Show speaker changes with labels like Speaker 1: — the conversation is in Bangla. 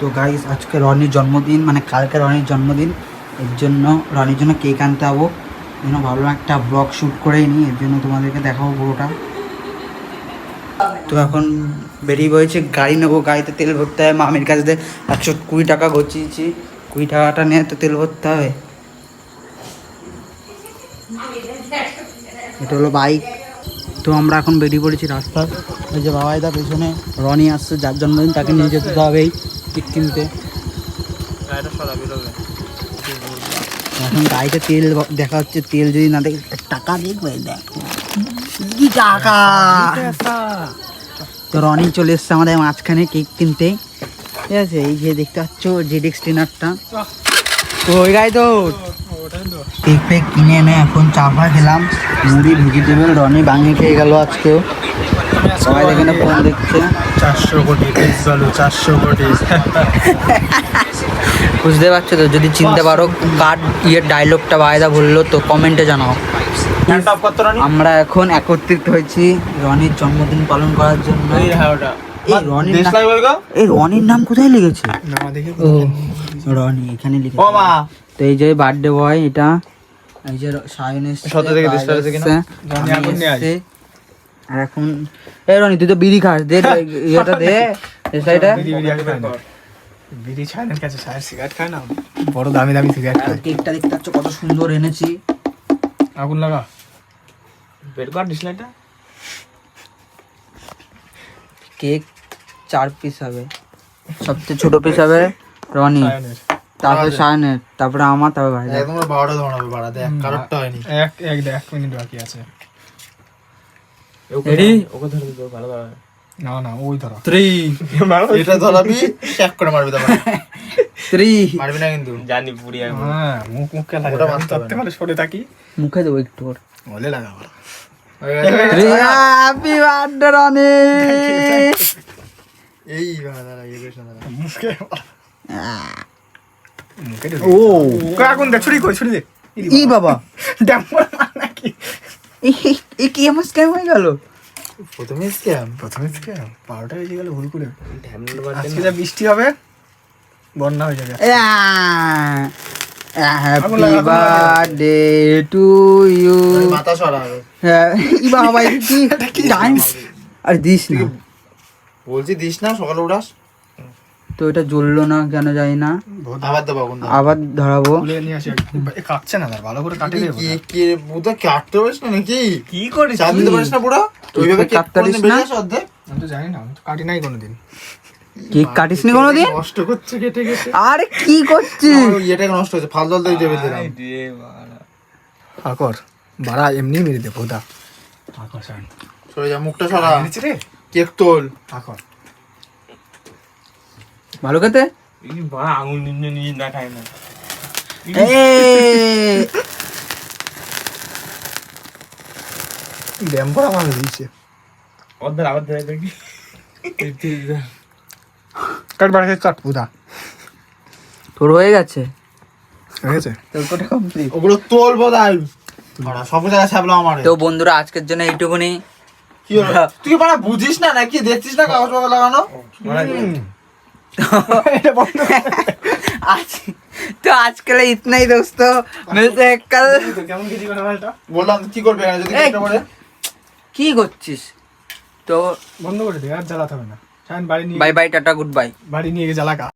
Speaker 1: তো গাইস আজকে রনির জন্মদিন মানে কালকে রনির জন্মদিন। এর জন্য রনির জন্য কেক আনতে যাব। জন্য ভাবলাম একটা ব্লগ শ্যুট করেই নিই, এর জন্য তোমাদেরকে দেখাবো পুরোটা। তো এখন বেরিয়ে পড়েছে, গাড়ি নেব, গাড়িতে তেল ভরতে হবে। মামির কাছে দিয়ে একশো কুড়ি টাকা গচিয়েছি কুড়ি টাকাটা নিয়ে তো তেল ভরতে হবে। এটা হলো বাইক তো আমরা এখন বেরিয়ে পড়েছি রাস্তা ওই যে বাবাইদা পেছনে, রনি আসছে, যার জন্মদিন তাকে নিয়ে যেতে হবেই কেক কিনতে। এখন গাড়িতে তেল দেখা হচ্ছে তেল যদি না দেখে টাকা দেখবে দেখো কি টাকা? তো রনি চলে এসছে আমাদের মাঝখানে কেক কিনতে। ঠিক আছে এই যে দেখতে পাচ্ছ জেডিক্স ট্রেনারটা তো ওই গাড়ি তো। কেক ফেক কিনে এনে এখন চা ফা খেলাম। মুড়ি ভেজিটেবল রনি বাঙে খেয়ে গেল আজকেও। সবাই এখানে ফোন দেখছে।
Speaker 2: চারশো কোটি চলো চারশো কোটি।
Speaker 1: বুঝতে পারছ তো? যদি চিনতে পারো কার ইয়ের ডায়লগটা বায়দা বলল তো কমেন্টে জানাও। আমরা এখন একত্রিত হয়েছি রনির জন্মদিন পালন করার জন্য। এই রনির নাম- এই রনির নাম কোথায় লিখেছে? রনি এখানে
Speaker 2: মা।
Speaker 1: তো এই যে বার্থডে বয় এটা এই যে সায়ন এসছে। আর এখন এই রনি তুই তো বিড়ি খাস দে দে, ইয়েটা দে এটা
Speaker 2: বিড়ি না। ছাড়েন কাছে ছাড় সিগারেট খায় না? বড় দামি দামি সিগারেট খায়।
Speaker 1: কেকটা দেখতে পাচ্ছ কত সুন্দর এনেছি।
Speaker 2: আগুন লাগা। বের কর
Speaker 1: কেক চার পিস হবে। সবচেয়ে ছোট পিস হবে রনি। তারপরে সায়নের। তারপরে আমার তারপরে ভাই
Speaker 3: তোমরা বারোটা ধরাবে বাড়াতে। এক কারোরটা হয়নি।
Speaker 2: এক এক এক মিনিট বাকি আছে।
Speaker 1: রেডি
Speaker 2: ওকে ধরে দিতে ভালো না না ওই ধরো।
Speaker 1: থ্রি
Speaker 3: এটা ধরাবি শেক করে মারবি তারপর
Speaker 1: থ্রি
Speaker 3: মারবি না কিন্তু।
Speaker 2: জানি পুরি হ্যাঁ মুখ মুখে লাগে
Speaker 3: ওটা মারতে হবে
Speaker 2: তত্ত্বে সরে থাকি।
Speaker 1: মুখে দেবো একটু করে
Speaker 3: বলে লাগা বলো
Speaker 1: হ্যাপি বার্থডে রনি
Speaker 3: এই বাবা, দাঁড়া, করিস না, দাঁড়া।
Speaker 2: মুখে মুখে দে
Speaker 1: ও।
Speaker 2: আগুন দে ছুরি কই ছুরি দে।
Speaker 1: ই বাবা।
Speaker 2: ড্যাম্পার মার নাকি?
Speaker 1: এই- এই কি আমার স্ক্যাম হয়ে গেল।
Speaker 3: প্রথমে স্ক্যাম
Speaker 2: প্রথমে থেকে বারোটা বেজে গেল ভুল করে। আজকে যা বৃষ্টি হবে বন্যা হয়ে যাবে।
Speaker 1: হ্যাপি বার্থডে টু ইউ
Speaker 3: মাথা সরা
Speaker 1: এটা কি? টাইম আর দিস না।
Speaker 3: বলছি দিস না সকালে উঠাস।
Speaker 1: তো এটা জ্বললো না কেন জানি না।
Speaker 3: আবার দেবো।
Speaker 1: আবার ধরাবো।
Speaker 2: নিয়ে আসি কাটছে না ভালো করে কাটে
Speaker 3: কি
Speaker 2: দেবো
Speaker 3: কি কি বুধা কাটতে পারিস না নাকি?
Speaker 2: কি করিস
Speaker 3: চাপ পারিস না পুরো? ওইভাবে
Speaker 1: কাটতে পারিস না?
Speaker 2: আমি তো জানি না আমি তো কাটি নাই কোনোদিন।
Speaker 1: কেক কাটিস নি কোনোদিন?
Speaker 3: নষ্ট করছে কেটে কেটে
Speaker 1: আরে কি করছিস?
Speaker 3: ইয়েটাকে নষ্ট হয়েছে? ফাল জল দিয়ে টেবিল দিলাম।
Speaker 2: আকর বাড়া। এমনি মেরে দে। ভোদা আকর
Speaker 3: সরে যা মুখটা সরা। কেক তোল।
Speaker 2: আকর
Speaker 1: ভালো খেতে?
Speaker 4: আঙুল নিয়ে না খায় না।
Speaker 1: এই,
Speaker 2: ড্যাম্পার আমার দিয়েছে।
Speaker 4: অর্ধেক আবার ধরে দেখি
Speaker 2: কাট বাড়াতে কাট ভোদা
Speaker 1: তোর হয়ে গেছে?
Speaker 2: হয়ে গেছে?
Speaker 1: তোর কোটা কমপ্লিট
Speaker 3: ওগুলো তোল বোধাই সব জায়গায় ছাপলো আমার।
Speaker 1: তো বন্ধুরা আজকের জন্য এইটুকুনি।
Speaker 3: কি হলো? তুই বাড়া বুঝিস না নাকি? দেখছিস না কাগজ পাতা লাগানো
Speaker 1: তো আজকাল ইতনাই দোস্ত। মানে মিলতে কাল
Speaker 2: কেমন
Speaker 3: বললাম কি করবে
Speaker 1: কি করছিস? তো
Speaker 2: বন্ধ করে দে আর জ্বালাতে হবে না। বাড়ি
Speaker 1: bye bye tata good bye.
Speaker 2: বাড়ি নিয়ে জ্বালাকা।